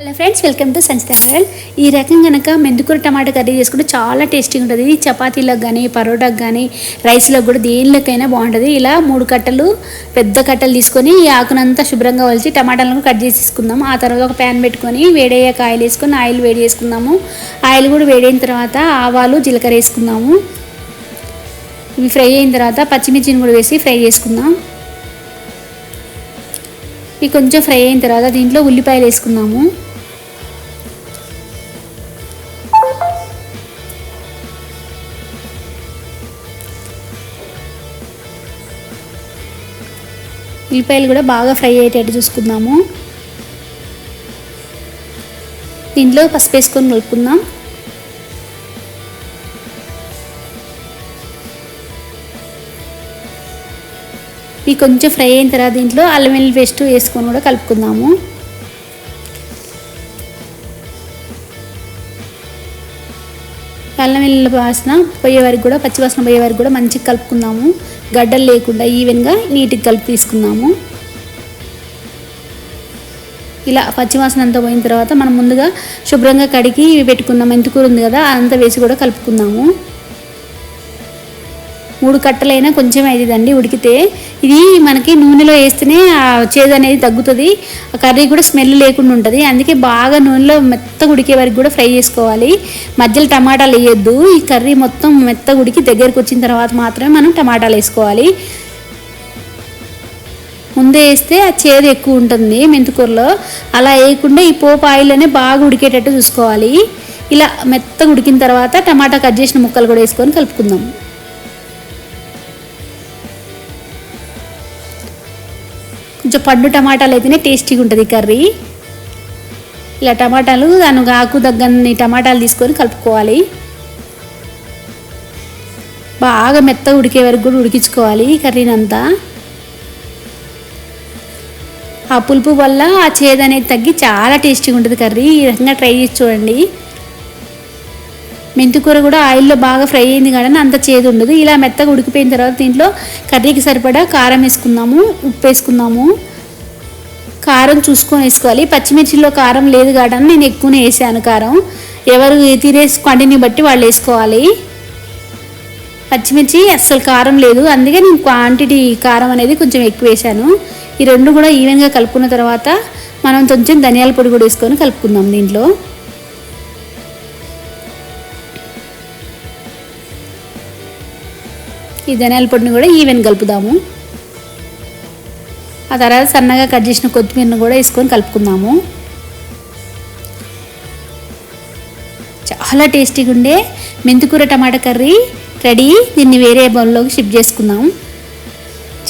Hello friends welcome to సంచిత వరల్ ఈ రకం కనుక మెందుకూర టమాటా కర్రీ చేసుకుంటే చాలా టేస్టీగా ఉంటుంది. ఇది చపాతీలకు కానీ పరోటాకు కానీ రైస్లో కూడా దేనిలోకైనా బాగుంటుంది. ఇలా మూడు కట్టలు పెద్ద కట్టలు తీసుకొని ఈ ఆకునంతా శుభ్రంగా వలిచి టమాటాలను కట్ చేసి తీసుకుందాం ఆ తర్వాత ఒక ప్యాన్ పెట్టుకొని వేడయ్యాక ఆయిల్ వేసుకొని ఆయిల్ వేడి చేసుకుందాము. ఆయిల్ కూడా వేడైన తర్వాత ఆవాలు జీలకర్ర వేసుకుందాము. ఇవి ఫ్రై అయిన తర్వాత పచ్చిమిర్చిని కూడా వేసి ఫ్రై చేసుకుందాం. ఇవి కొంచెం ఫ్రై అయిన తర్వాత దీంట్లో ఉల్లిపాయలు వేసుకుందాము. ఉల్లిపాయలు కూడా బాగా ఫ్రై అయ్యేటట్టు చూసుకుందాము. దీంట్లో పసుపు వేసుకొని కలుపుకుందాం ఇవి కొంచెం ఫ్రై అయిన తర్వాత దీంట్లో అల్లం వెల్లుల్లి పేస్ట్ వేసుకొని కూడా కలుపుకుందాము. అల్లం వెల్లుల్లి వాసన పోయే వరకు కూడా పచ్చివాసన పోయే వరకు కూడా మంచిగా కలుపుకుందాము. గడ్డలు లేకుండా ఈవెన్గా నీట్గా కలిపి తీసుకున్నాము ఇలా పచ్చివాసన అంతా పోయిన తర్వాత మనం ముందుగా శుభ్రంగా కడిగి పెట్టుకున్నాం మెంతుకూర ఉంది కదా అంతా వేసి కూడా కలుపుకుందాము. మూడు కట్టలైనా కొంచెం అవుతుందండి ఉడికితే. ఇది మనకి నూనెలో వేస్తేనే ఆ చేదు అనేది తగ్గుతుంది. ఆ కర్రీ కూడా స్మెల్ లేకుండా ఉంటుంది. అందుకే బాగా నూనెలో మెత్తగా ఉడికే వరకు కూడా ఫ్రై చేసుకోవాలి. మధ్యలో టమాటాలు వేయొద్దు. ఈ కర్రీ మొత్తం మెత్తగా ఉడికి దగ్గరకు వచ్చిన తర్వాత మాత్రమే మనం టమాటాలు వేసుకోవాలి. ముందే వేస్తే ఆ చేదు ఎక్కువ ఉంటుంది మెంతికూరలో. అలా వేయకుండా ఈ పోపు ఆయిల్లోనే బాగా ఉడికేటట్టు చూసుకోవాలి. ఇలా మెత్తగా ఉడికిన తర్వాత టమాటా కట్ చేసిన ముక్కలు కూడా వేసుకొని కలుపుకుందాం. కొంచెం పండు టమాటాలు అయితేనే టేస్టీగా ఉంటుంది కర్రీ. ఇలా టమాటాలు దానికి ఆకు దగ్గరని టమాటాలు తీసుకొని కలుపుకోవాలి. బాగా మెత్తగా ఉడికే వరకు కూడా ఉడికించుకోవాలి కర్రీని అంతా ఆ పులుపు వల్ల ఆ చేదు అనేది తగ్గి చాలా టేస్టీగా ఉంటుంది కర్రీ. ఈ రకంగా ట్రై చేసి చూడండి. మెంతికూర కూడా ఆయిల్లో బాగా ఫ్రై అయింది కానీ అంత చేదు ఉండదు. ఇలా మెత్తగా ఉడికిపోయిన తర్వాత దీంట్లో కర్రీకి సరిపడా కారం వేసుకుందాము ఉప్పు వేసుకుందాము. కారం చూసుకొని వేసుకోవాలి. పచ్చిమిర్చిలో కారం లేదు కాబట్టి నేను ఎక్కువనే వేసాను కారం. ఎవరు తినే క్వాంటిటీని బట్టి వాళ్ళు వేసుకోవాలి. పచ్చిమిర్చి అస్సలు కారం లేదు. అందుకే నేను క్వాంటిటీ కారం అనేది కొంచెం ఎక్కువ వేసాను. ఈ రెండు కూడా ఈవెన్గా కలుపుకున్న తర్వాత మనం కొంచెం ధనియాల పొడి కూడా వేసుకొని కలుపుకుందాం దీంట్లో. ఈ ధనియాల పొడిని కూడా ఈవెన్ కలుపుదాము. ఆ తర్వాత సన్నగా కట్ చేసిన కొత్తిమీరను కూడా వేసుకొని కలుపుకుందాము. చాలా టేస్టీగా ఉండే మెంతికూర టమాటా కర్రీ రెడీ. దీన్ని వేరే బౌల్లోకి షిఫ్ట్ చేసుకుందాం.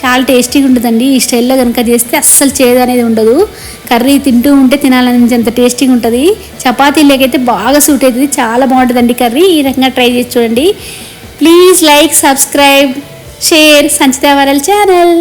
చాలా టేస్టీగా ఉంటుందండి. ఈ స్టైల్లో కనుక చేస్తే అస్సలు చేదు అనేది ఉండదు. కర్రీ తింటూ ఉంటే తినాలనిపించేంత టేస్టీగా ఉంటుంది. చపాతీలోకైతే బాగా సూట్ అవుతుంది. చాలా బాగుంటుందండి కర్రీ. ఈ రకంగా ట్రై చేసి చూడండి. ప్లీజ్ లైక్ సబ్స్క్రైబ్ షేర్ సంచిత వరల్ ఛానల్